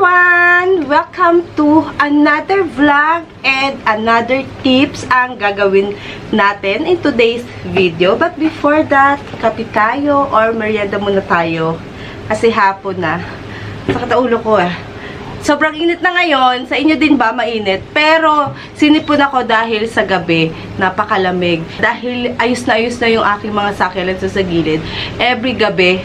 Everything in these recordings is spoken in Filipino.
everyone! Welcome to another vlog and another tips ang gagawin natin in today's video. But before that, kape tayo or merienda muna tayo. Kasi hapon na. Sakit ulo ko ah. Sobrang init na ngayon. Sa inyo din ba mainit? Pero sinipon ako dahil sa gabi. Napakalamig. Dahil ayos na ayos na yung aking mga succulents sa gilid. Every gabi,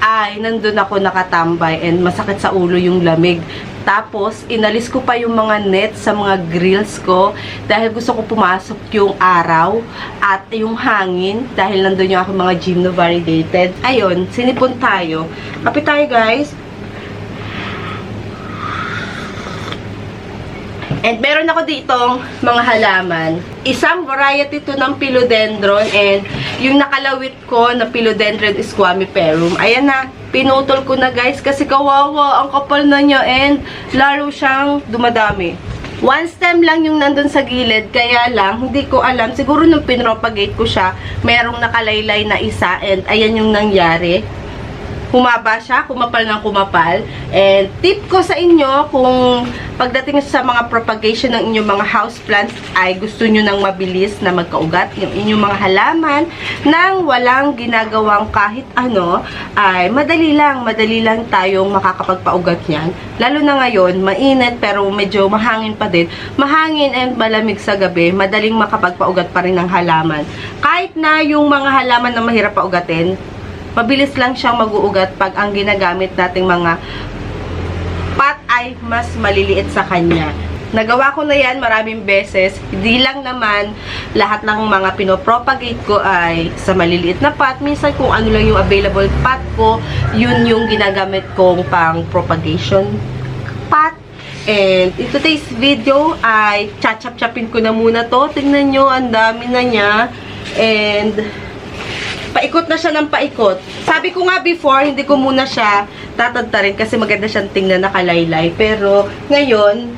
ay nandun ako nakatambay and masakit sa ulo yung lamig. Tapos, inalis ko pa yung mga net sa mga grills ko dahil gusto ko pumasok yung araw at yung hangin dahil nandun yung aking mga gym na validated. Ayun, sinipon tayo. Kapit tayo guys. And meron ako ditong mga halaman. Isang variety to ng philodendron and yung nakalawit ko na philodendron squamiperum. Ayan na, pinutol ko na guys kasi kawawa, ang kapal na niya and lalo siyang dumadami. One stem lang yung nandun sa gilid, kaya lang, hindi ko alam, siguro nung pinropagate ko siya, merong nakalaylay na isa and ayan yung nangyari humaba siya, kumapal ng kumapal. And tip ko sa inyo, kung pagdating sa mga propagation ng inyong mga houseplants ay gusto nyo ng mabilis na magkaugat yung inyong mga halaman nang walang ginagawang kahit ano, ay madali lang, madali lang tayong makakapagpaugat yan. Lalo na ngayon, mainit pero medyo mahangin pa din. Mahangin and malamig sa gabi, madaling makapagpaugat pa rin ng halaman. Kahit na yung mga halaman na mahirap paugatin, mabilis lang siyang mag-uugat pag ang ginagamit nating mga pot ay mas maliliit sa kanya. Nagawa ko na yan maraming beses. Hindi lang naman lahat ng mga pinopropagate ko ay sa maliliit na pot. Minsan kung ano lang yung available pot ko, yun yung ginagamit kong pang propagation pot. And in today's video ay chachap-chapin ko na muna to. Tingnan nyo, ang dami na niya. And paikot na siya ng paikot. Sabi ko nga before, hindi ko muna siya tatadtarin kasi maganda siyang tingnan nakalaylay. Pero ngayon,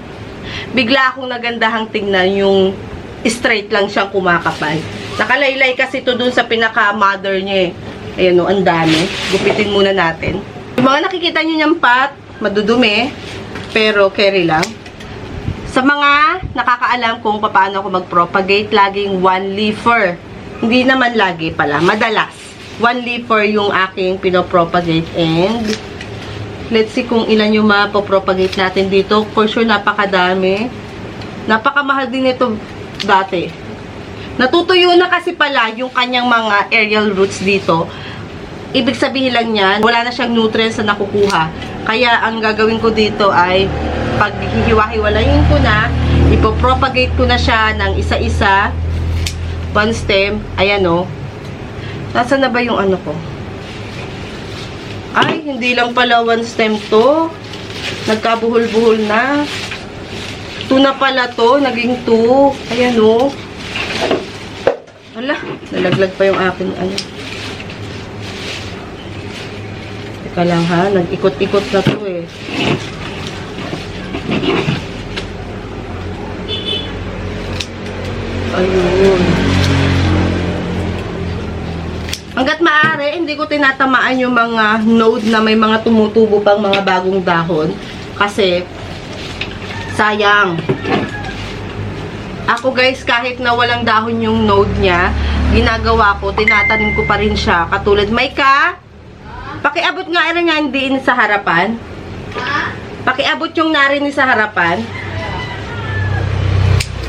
bigla akong nagandahang tingnan yung straight lang siyang kumakapal. Nakalaylay kasi to dun sa pinaka-mother niya eh. Ayan o, ang dami. Gupitin muna natin. Yung mga nakikita nyo niyang pat, madudumi, pero carry lang. Sa mga nakakaalam kung paano ako mag-propagate, laging one leafer. Hindi naman lagi pala, madalas. One leafer yung aking pinopropagate and let's see kung ilan yung mapopropagate natin dito. For sure, napakadami. Napakamahal din ito dati. Natutuyo na kasi pala yung kanyang mga aerial roots dito. Ibig sabihin lang yan, wala na siyang nutrients na nakukuha. Kaya ang gagawin ko dito ay pag hihiwa-hiwalayin ko na, ipopropagate ko na siya ng isa-isa. One stem. Ayan o. Nasaan na ba yung ano ko? Ay, hindi lang pala one stem to. Nagkabuhol-buhol na. Two na pala to. Naging two. Ayan o. Hala, nalaglag pa yung akin ano. Teka lang ha, nag-ikot-ikot na to eh. Ayun. Maaari, hindi ko tinatamaan yung mga node na may mga tumutubo pang mga bagong dahon. Kasi, sayang. Ako guys, kahit na walang dahon yung node niya, ginagawa ko, tinatanim ko pa rin siya. Katulad, may ka? Pakiabot nga rin nga hindi sa harapan. Pakiabot yung narinig sa harapan.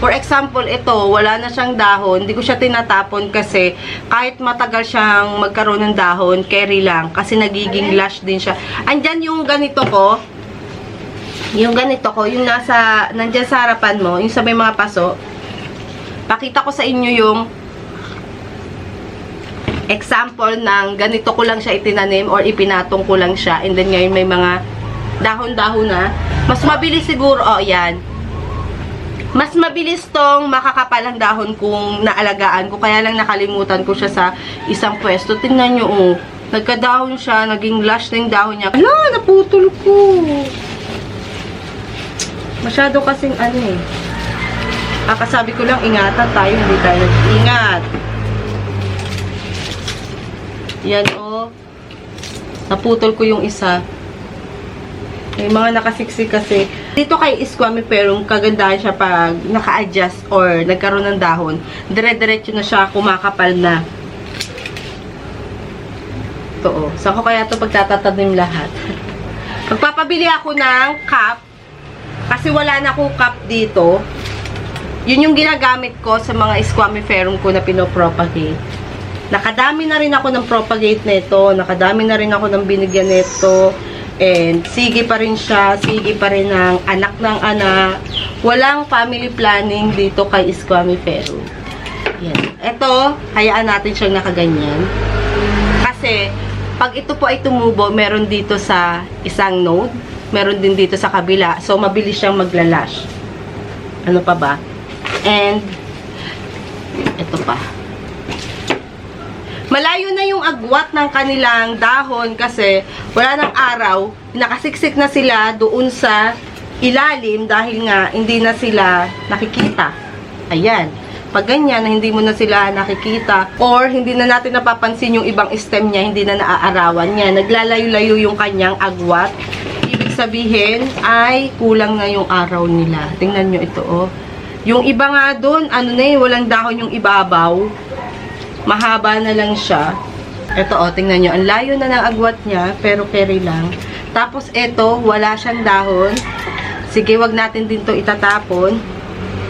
For example, ito, wala na siyang dahon. Hindi ko siya tinatapon kasi kahit matagal siyang magkaroon ng dahon, carry lang. Kasi nagiging lush din siya. Andyan yung ganito ko. Yung ganito ko, yung nasa, nandyan sa harapan mo, yung sa mga paso. Pakita ko sa inyo yung example ng ganito ko lang siya itinanim or ipinatong ko lang siya. And then ngayon may mga dahon-dahon na. Mas mabilis siguro, oh yan mas mabilis tong makakapalang dahon kung naalagaan ko. Kaya lang nakalimutan ko siya sa isang pwesto. Tingnan nyo, oh. Nagka-dahon siya, naging lush na yung dahon niya. Ala, naputol ko. Masyado kasing ano eh. Kakasabi ko lang, ingatan tayo, hindi tayo nag-ingat. Yan, oh. Naputol ko yung isa. May mga nakasiksik kasi. Dito kay Iskwami Perong, kagandahan siya pag naka-adjust or nagkaroon ng dahon. Dire-diretso na siya, kumakapal na. Ito oh. Saan ko kaya ito pagtatatanim lahat? Magpapabili ako ng cup. Kasi wala na akong cup dito. Yun yung ginagamit ko sa mga Squamiferum ko na pinopropagate. Nakadami na rin ako ng propagate nito. Nakadami na rin ako ng binigyan nito. And sige pa rin siya. Sige pa rin ng anak ng anak. Walang family planning dito kay Squamiferum. Yan. Ito, hayaan natin siyang nakaganyan. Kasi, pag ito po ay tumubo, meron dito sa isang node. Meron din dito sa kabila. So, mabilis siyang maglalash. Ano pa ba? And, ito pa. Malayo na yung agwat ng kanilang dahon kasi wala ng araw. Nakasiksik na sila doon sa ilalim dahil nga hindi na sila nakikita. Ayan. Pag ganyan na hindi mo na sila nakikita or hindi na natin napapansin yung ibang stem niya, hindi na naaarawan niya. Naglalayo-layo yung kanyang agwat. Ibig sabihin ay kulang na yung araw nila. Tingnan nyo ito oh. Yung iba nga doon, ano na eh, walang dahon yung ibabaw. Mahaba na lang siya. Ito oh, tingnan nyo. Ang layo na ng agwat niya, pero carry lang. Tapos ito, wala siyang dahon. Sige, wag natin din to itatapon.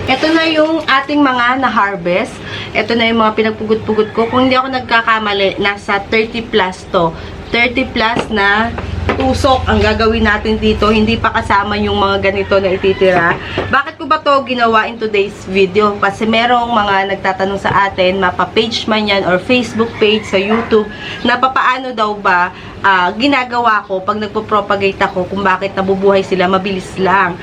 Ito na yung ating mga na-harvest. Ito na yung mga pinagpugot-pugot ko. Kung hindi ako nagkakamali, nasa 30 plus to. 30 plus na tusok ang gagawin natin dito. Hindi pa kasama yung mga ganito na ititira. Bakit ko ba to ginawa in today's video? Kasi merong mga nagtatanong sa atin, mapa-page man yan or Facebook page sa YouTube, na papaano daw ba ah, ginagawa ko pag nagpo-propagate ako kung bakit nabubuhay sila mabilis lang.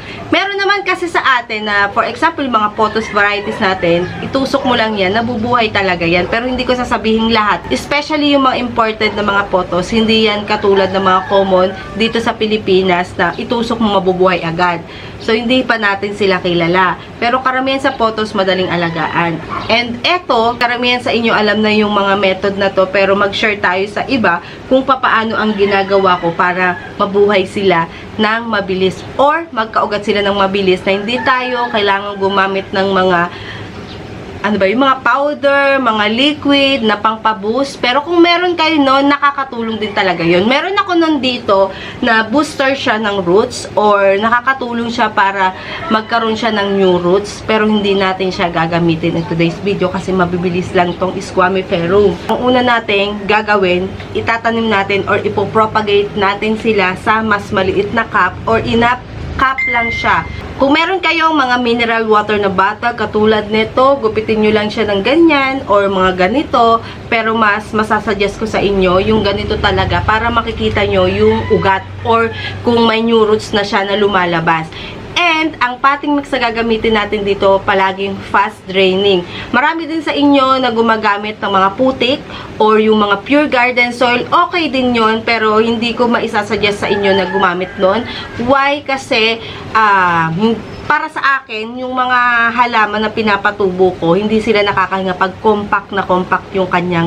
Naman kasi sa atin na, for example, mga photos varieties natin, itusok mo lang yan, nabubuhay talaga yan. Pero hindi ko sasabihin lahat. Especially yung mga imported na mga photos, hindi yan katulad ng mga common dito sa Pilipinas na itusok mo mabubuhay agad. So, hindi pa natin sila kilala. Pero karamihan sa photos, madaling alagaan. And eto, karamihan sa inyo alam na yung mga method na to, pero mag-share tayo sa iba kung papaano ang ginagawa ko para mabuhay sila ng mabilis or magkaugat sila ng mabilis na hindi tayo kailangan gumamit ng mga ano ba, yung mga powder, mga liquid na pangpaboost. Pero kung meron kayo noon, nakakatulong din talaga yon Meron ako nun dito na booster siya ng roots or nakakatulong siya para magkaroon siya ng new roots. Pero hindi natin siya gagamitin in today's video kasi mabibilis lang tong Squamiferum. Ang una nating gagawin, itatanim natin or ipopropagate natin sila sa mas maliit na cup or inap cup lang siya. Kung meron kayong mga mineral water na bata, katulad nito, gupitin nyo lang siya ng ganyan or mga ganito, pero mas masasuggest ko sa inyo yung ganito talaga para makikita nyo yung ugat or kung may new roots na siya na lumalabas. And, ang pating mix na gagamitin natin dito, palaging fast draining. Marami din sa inyo na gumagamit ng mga putik or yung mga pure garden soil. Okay din yon pero hindi ko maisasuggest sa inyo na gumamit nun. Why? Kasi, ah, para sa akin, yung mga halaman na pinapatubo ko, hindi sila nakakahinga pag compact na compact yung kanyang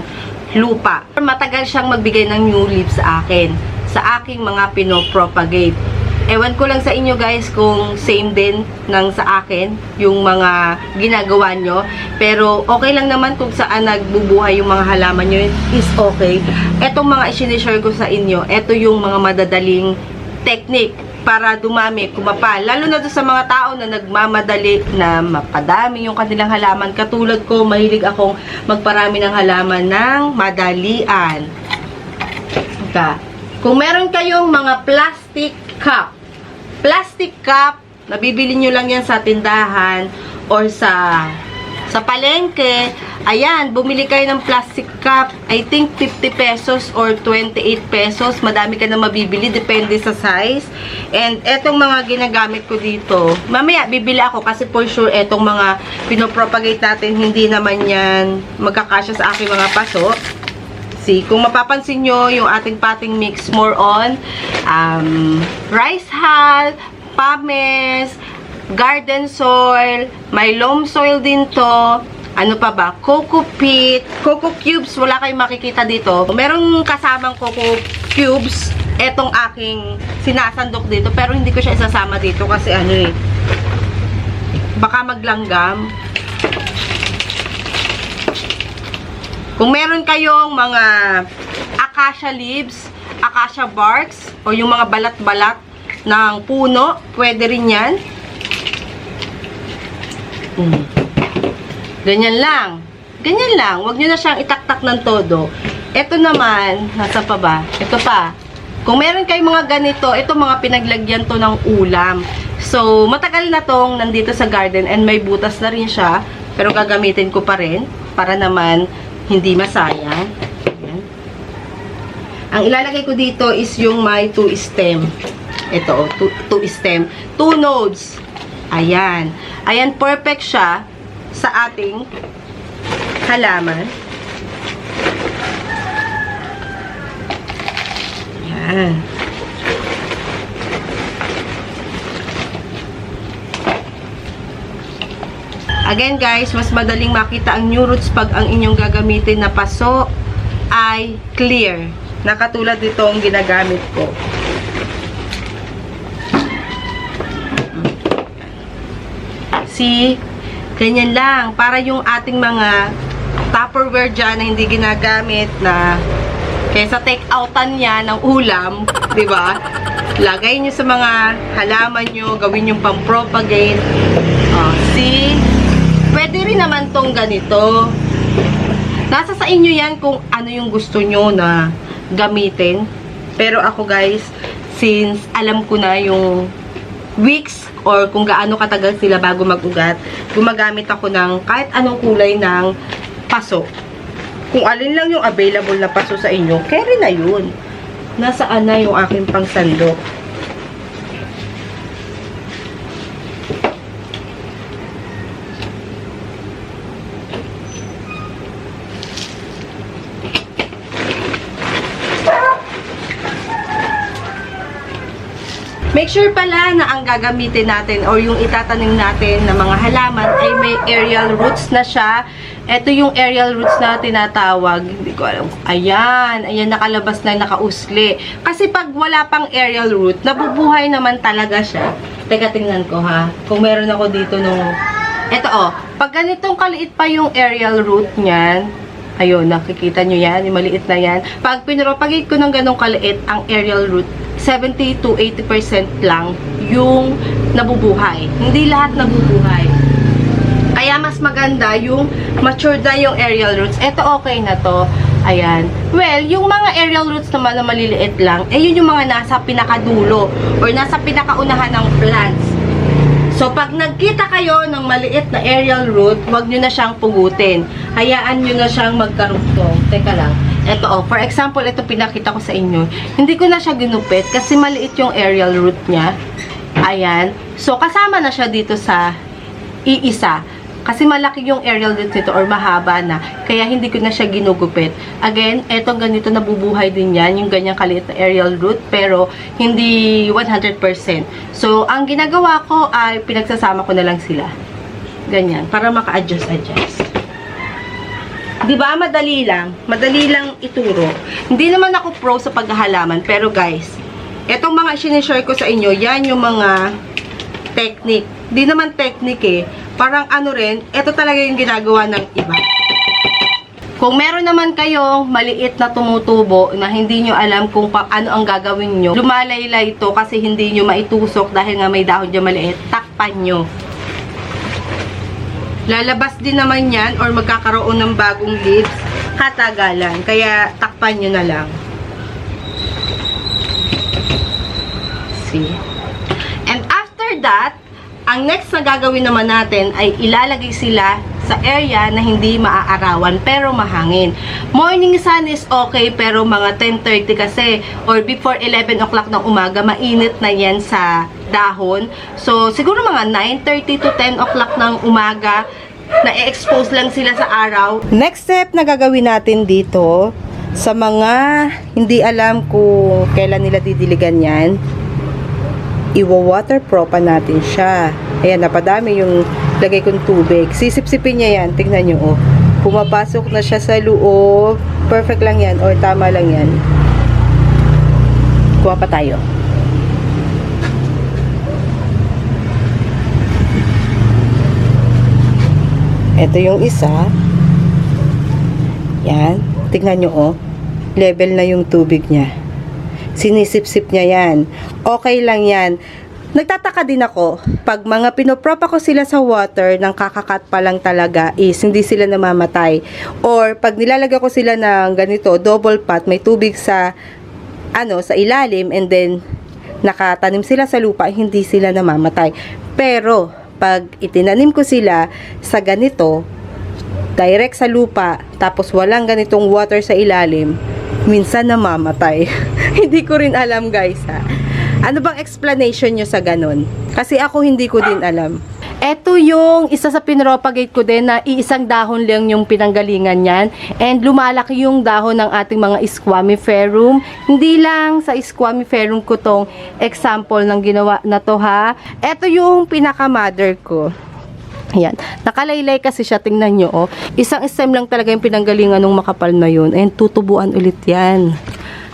lupa. Matagal siyang magbigay ng new leaves sa akin, sa aking mga pinopropagate. Ewan ko lang sa inyo guys kung same din ng sa akin yung mga ginagawa nyo. Pero okay lang naman kung saan nagbubuhay yung mga halaman nyo is okay. Etong mga isinishare ko sa inyo, eto yung mga madadaling technique para dumami, kumapal. Lalo na sa mga tao na nagmamadali na mapadami yung kanilang halaman. Katulad ko, mahilig akong magparami ng halaman ng madalian. Ka. Kung meron kayong mga plastic cup, plastic cup, nabibili nyo lang yan sa tindahan or sa sa palengke, ayan, bumili kayo ng plastic cup, I think 50 pesos or 28 pesos, madami ka na mabibili, depende sa size. And etong mga ginagamit ko dito, mamaya bibili ako kasi for sure etong mga pinopropagate natin, hindi naman yan magkakasya sa aking mga paso. See, kung mapapansin nyo, yung ating pating mix more on um, rice hull, pames, garden soil, may loam soil din to, ano pa ba, coco peat, coco cubes, wala kayong makikita dito. Merong kasamang coco cubes etong aking sinasandok dito. Pero hindi ko siya isasama dito kasi ano eh, baka maglanggam. Kung meron kayong mga acacia leaves, acacia barks, o yung mga balat-balat ng puno, pwede rin yan. Mm. Ganyan lang. Ganyan lang. Huwag nyo na siyang itaktak ng todo. Ito naman, nasa pa ba? Ito pa. Kung meron kayong mga ganito, ito mga pinaglagyan to ng ulam. So, matagal na tong nandito sa garden and may butas na rin siya. Pero gagamitin ko pa rin para naman hindi masayang. Ayan. Ang ilalagay ko dito is yung may two stem. Ito, oh, two, two stem. Two nodes. Ayan. Ayan, perfect siya sa ating halaman. Ayan. Again guys, mas madaling makita ang new roots pag ang inyong gagamitin na paso ay clear. Nakatulad dito ang ginagamit ko. See? Ganyan lang. Para yung ating mga Tupperware dyan na hindi ginagamit na kaysa take outan niya ng ulam, di ba? Lagay niyo sa mga halaman niyo, gawin yung pang-propagate. Oh, see? Pwede rin naman tong ganito. Nasa sa inyo yan kung ano yung gusto nyo na gamitin. Pero ako guys, since alam ko na yung weeks or kung gaano katagal sila bago mag-ugat, gumagamit ako ng kahit anong kulay ng paso. Kung alin lang yung available na paso sa inyo, carry na yun. Nasaan na yung aking pangsandok. Sure pala na ang gagamitin natin or yung itatanim natin na mga halaman ay may aerial roots na siya. Ito yung aerial roots na tinatawag. Hindi ko alam. Ayan. Ayan, nakalabas na, nakausli. Kasi pag wala pang aerial root, nabubuhay naman talaga siya. Teka, tingnan ko ha. Kung meron ako dito nung... Ito oh. Pag ganitong kaliit pa yung aerial root niyan, Ayun, nakikita nyo yan, yung maliit na yan. Pag pinropagate ko ng ganong kaliit, ang aerial root, 70 to 80% lang yung nabubuhay. Hindi lahat nabubuhay. Kaya mas maganda yung matured na yung aerial roots. Ito okay na to. Ayan. Well, yung mga aerial roots naman na maliliit lang, eh yun yung mga nasa pinakadulo or nasa pinakaunahan ng plants. So, pag nagkita kayo ng maliit na aerial root, huwag nyo na siyang pugutin. Hayaan nyo na siyang magkarugtong. Teka lang. Ito, oh, for example, ito pinakita ko sa inyo. Hindi ko na siya ginupit kasi maliit yung aerial root niya. Ayan. So, kasama na siya dito sa iisa. Kasi malaki yung aerial root nito or mahaba na. Kaya hindi ko na siya ginugupit. Again, etong ganito nabubuhay din yan. Yung ganyang kaliit na aerial root. Pero, hindi 100%. So, ang ginagawa ko ay pinagsasama ko na lang sila. Ganyan. Para maka-adjust-adjust. Di ba? Madali lang. Madali lang ituro. Hindi naman ako pro sa paghahalaman. Pero guys, etong mga sinishare ko sa inyo, yan yung mga technique. Di naman technique eh. Parang ano rin, ito talaga yung ginagawa ng iba. Kung meron naman kayong maliit na tumutubo na hindi nyo alam kung paano ang gagawin nyo, lumalaylay ito kasi hindi nyo maitusok dahil nga may dahon dyan maliit, takpan nyo. Lalabas din naman yan or magkakaroon ng bagong leaves katagalan. Kaya takpan nyo na lang. See? And after that, ang next na gagawin naman natin ay ilalagay sila sa area na hindi maaarawan pero mahangin. Morning sun is okay pero mga 10.30 kasi or before 11 o'clock ng umaga mainit na yan sa dahon. So siguro mga 9.30 to 10 o'clock ng umaga na expose lang sila sa araw. Next step na gagawin natin dito sa mga hindi alam kung kailan nila didiligan yan iwa-waterproofan natin siya. Ayan, napadami yung lagay kong tubig. Sisipsipin niya yan. Tingnan nyo, oh. Pumapasok na siya sa loob. Perfect lang yan, or tama lang yan. Kuha pa tayo. Ito yung isa. Yan. Tingnan nyo, oh. Level na yung tubig niya. Sinisip-sip niya yan. Okay lang yan. Nagtataka din ako, pag mga pinoprop ako sila sa water, ng kakakat pa lang talaga is hindi sila namamatay. Or pag nilalagay ko sila ng ganito, double pot, may tubig sa ano sa ilalim and then nakatanim sila sa lupa, hindi sila namamatay. Pero pag itinanim ko sila sa ganito, direct sa lupa, tapos walang ganitong water sa ilalim, minsan namamatay. hindi ko rin alam guys ha. Ano bang explanation nyo sa ganun? Kasi ako hindi ko din alam. Ito yung isa sa pinropagate ko din na iisang dahon lang yung pinanggalingan niyan. And lumalaki yung dahon ng ating mga squamiferum. Hindi lang sa squamiferum ko tong example ng ginawa na to ha. Ito yung pinaka-mother ko. Ayan. Nakalaylay kasi siya. Tingnan nyo, oh. Isang stem lang talaga yung pinanggalingan ng makapal na yun. And tutubuan ulit yan.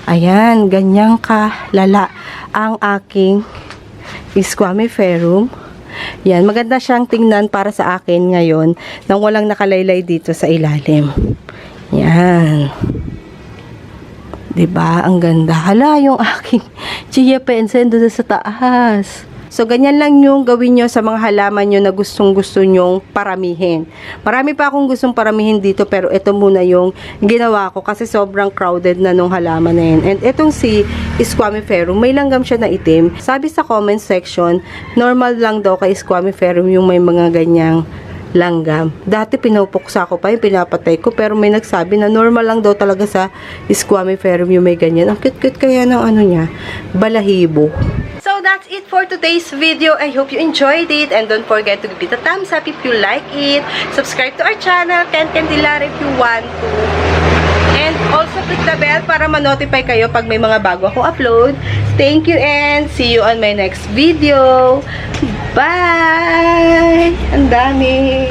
Ayan. Ganyang kalala ang aking squamiferum. Yan. Maganda siyang tingnan para sa akin ngayon nang walang nakalaylay dito sa ilalim. Yan. 'Di ba? Ang ganda. Hala, yung aking chia pensen doon sa taas. So, ganyan lang yung gawin nyo sa mga halaman nyo na gustong gusto nyong paramihin. Marami pa akong gustong paramihin dito pero ito muna yung ginawa ko kasi sobrang crowded na nung halaman na yun. And itong si Squamiferum, may langgam siya na itim. Sabi sa comment section, normal lang daw kay Squamiferum yung may mga ganyang langgam. Dati pinupuksa ko pa yung pinapatay ko pero may nagsabi na normal lang daw talaga sa Squamiferum yung may ganyan. Ang cute-cute kaya ng ano niya, balahibo. So that's it for today's video. I hope you enjoyed it and don't forget to give it a thumbs up if you like it. Subscribe to our channel, Ken Candilar if you want to. And also click the bell para ma-notify kayo pag may mga bago akong upload. Thank you and see you on my next video. Bye! Ang dami!